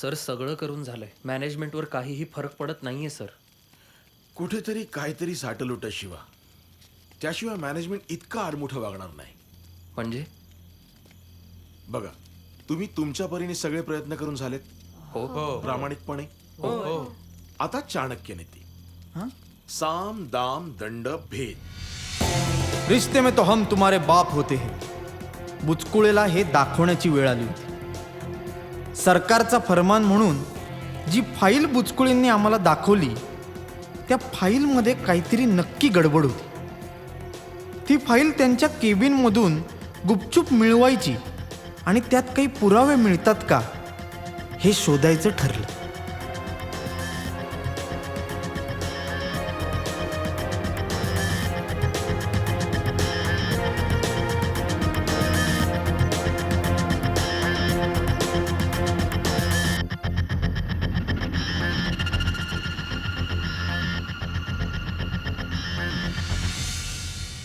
Sir सगळं करून झालंय. मॅनेजमेंटवर काहीही फरक पडत नाहीये सर. कुठेतरी काहीतरी साठल होतं शिवा. त्याशिवाय मॅनेजमेंट इतकं आडमुठं वागणार नाही. म्हणजे? बघा तुम्ही तुमच्या परीने सगळे प्रयत्न करून झालेत. हो. प्रामाणिकपणे. आता चाणक्य नीती साम दाम दंड भेद. रिश्ते में तो हम तुम्हारे बाप होते हैं। बुचकुळेला हे दाखवण्याची वेळ आली होती. सरकारचा फरमान म्हणून जी फाईल बुचकुळींनी आम्हाला दाखवली त्या फाईलमध्ये काहीतरी नक्की गडबड होती. ती फाईल त्यांच्या केबिनमधून गुपचूप मिळवायची आणि त्यात काही पुरावे मिळतात का हे शोधायचं ठरलं.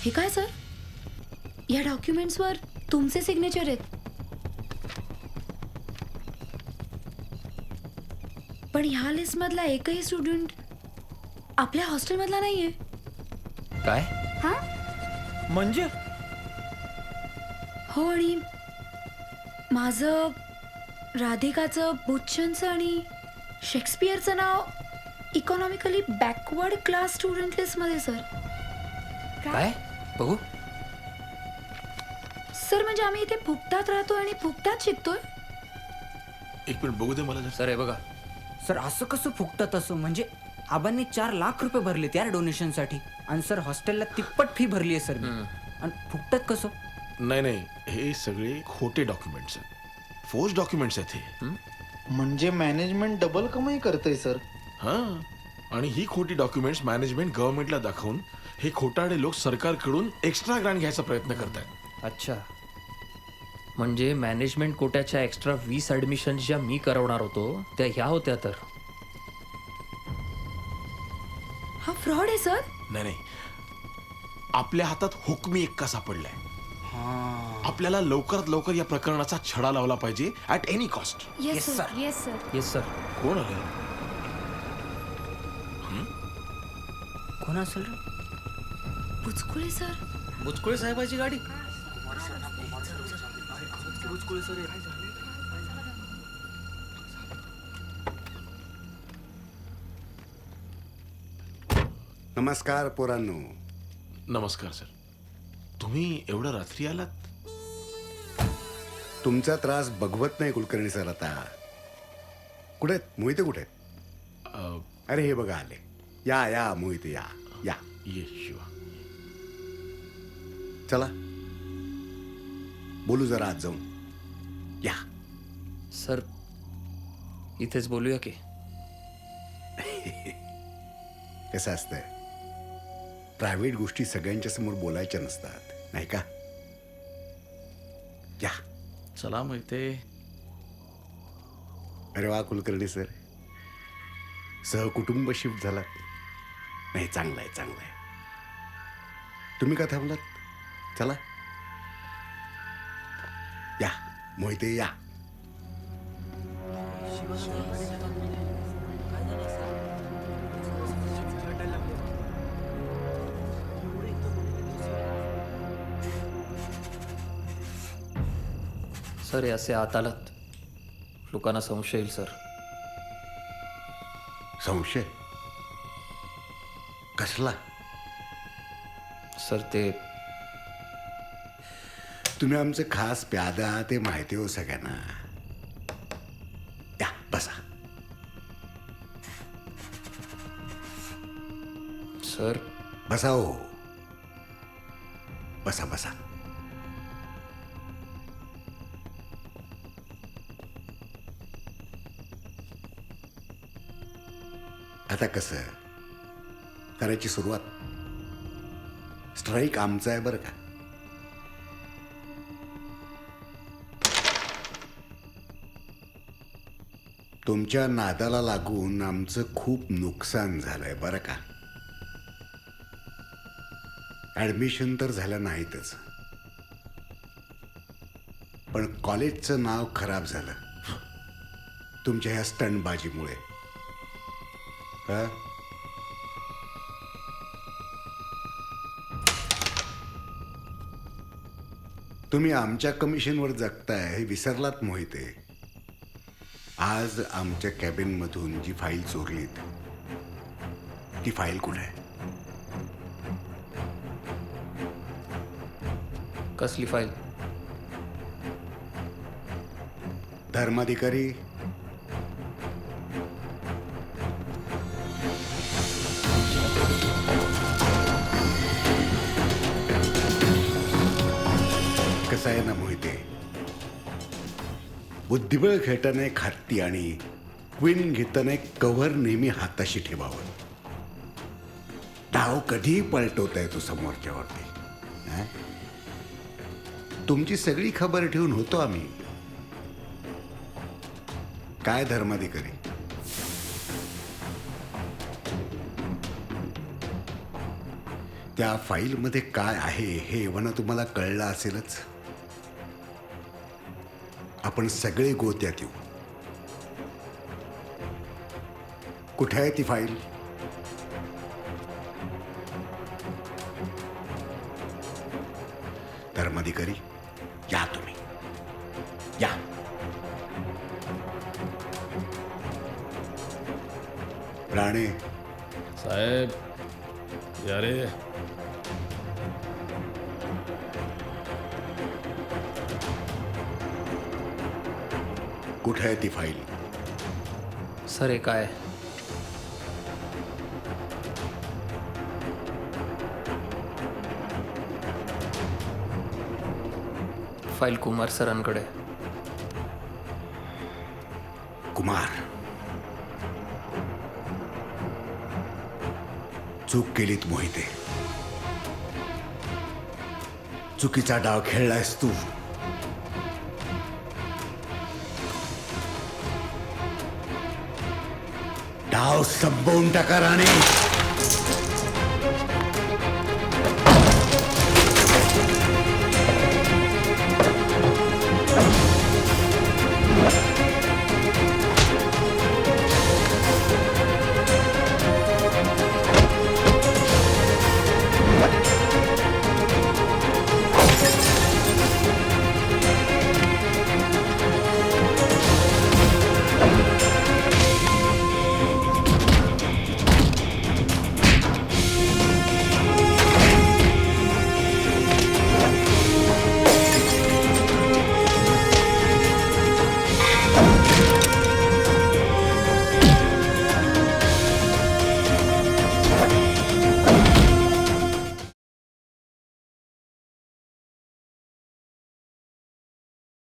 हे काय सर? या डॉक्युमेंट्सवर तुमचे सिग्नेचर आहेत. पण ह्या लिस्टमधला एकही स्टुडंट आपल्या हॉस्टेलमधला नाहीये. काय? हा? म्हणजे? हो आणि माझं राधिकाचं बुच्चनचं आणि शेक्सपियरचं नाव इकॉनॉमिकली बॅकवर्ड क्लास स्टुडंट लिस्टमध्ये सर. काय? बघू. सर म्हणजे आम्ही इथे फुकटात राहतो आणि फुकटात शिकतोय? एक मिनिट बघू दे मला जरा. सर हे बघा. सर असं कसं फुकटात असं? म्हणजे आबांनी चार लाख रुपये भरले त्या डोनेशनसाठी. आणि सर हॉस्टेलला तिप्पट फी भरली आहे सर मी. आणि फुकटात कसं? नाही नाही. हे सगळे खोटे डॉक्युमेंट्स आहेत. फोर्स डॉक्युमेंट्स आहेत हे. म्हणजे मॅनेजमेंट डबल कमाई करतंय सर हा. आणि ही खोटी डॉक्युमेंट्स मॅनेजमेंट गव्हर्नमेंटला दाखवून हे खोटाडे लोक सरकारकडून एक्स्ट्रा ग्रांट घ्यायचा प्रयत्न करतात अच्छा. म्हणजे मॅनेजमेंट कोट्याच्या एक्स्ट्रा वीस ॲडमिशन ज्या मी करवणार होतो त्या ह्या होत्या तर? हा फ्रॉड आहे सर नाही नाही. आपल्या हातात हुकमी एक्का सापडलाय. आपल्याला लवकरात लवकर या प्रकरणाचा छडा लावला पाहिजे at any cost yes sir yes sir yes sir कोण आलं? कोण असेल रे? बुचकुळे सर? बुचकुळे साहेबाची गाडी? नमस्कार पोरांनो. नमस्कार सर. तुम्ही एवढं रात्री आलात? तुमचा त्रास बघवत नाही कुलकर्णी सर आता. कुठे आहेत? मोहिते कुठे आहेत? अ, अरे हे बघा आले. या या मोहिते या या. ये शिवा. चला. बोलू जरा आज जाऊन. या. सर इथेच बोलूया की? कसं असतंय? प्रायव्हेट गोष्टी सगळ्यांच्या समोर बोलायच्या नसतात नाही का? या. चला माहिती अरे वा कुलकर्णी सर. सहकुटुंब शिफ्ट झालात. नाही चांगलं आहे चांगलं आहे. तुम्ही का थांबलात? चला या मोहिते या सर हे असे आत आलात लोकांना संशय येईल सर. संशय? कसला? सर ते तुम्ही आमचे खास प्यादा ते माहिती हो सगळ्यांना. या बसा. सर. बसा हो. बसा बसा. आता कसं? करायची सुरुवात. स्ट्राईक आमचा आहे बरं का? तुमच्या नादाला लागून आमचं खूप नुकसान झालंय बरं का? ॲडमिशन तर झालं नाहीतच. पण कॉलेजचं नाव खराब झालं. तुमच्या ह्या स्टंटबाजीमुळे तुम्ही आमच्या कमिशनवर जगताय हे विसरलात मोहिते. आज आमच्या कॅबिनमधून जी फाईल चोरलीत ती फाईल कुठे आहे? कसली फाईल? धर्माधिकारी. कसं आहे ना मोहिते? बुद्धिबळ खेळताना एक हत्ती आणि क्वीन घेताना एक कव्हर नेहमी हाताशी ठेवावं. डाव कधीही पलटवता येतो समोरच्यावरती तुमची सगळी खबर ठेवून होतो आम्ही. काय धर्माधिकारी? त्या फाईलमध्ये काय आहे हे एव्हाना तुम्हाला कळलं असेलच? आपण सगळे गोत्यात येऊ. कुठे आहे ती फाईल? धर्माधिकारी या तुम्ही. या. राणे. साहेब यारे कुठे आहे ती फाईल? सर हे काय? फाईल कुमार सरांकडे. कुमार चूक केलीत मोहिते. चुकीचा डाव खेळलायस तू. डाव संपवून टाका राणे.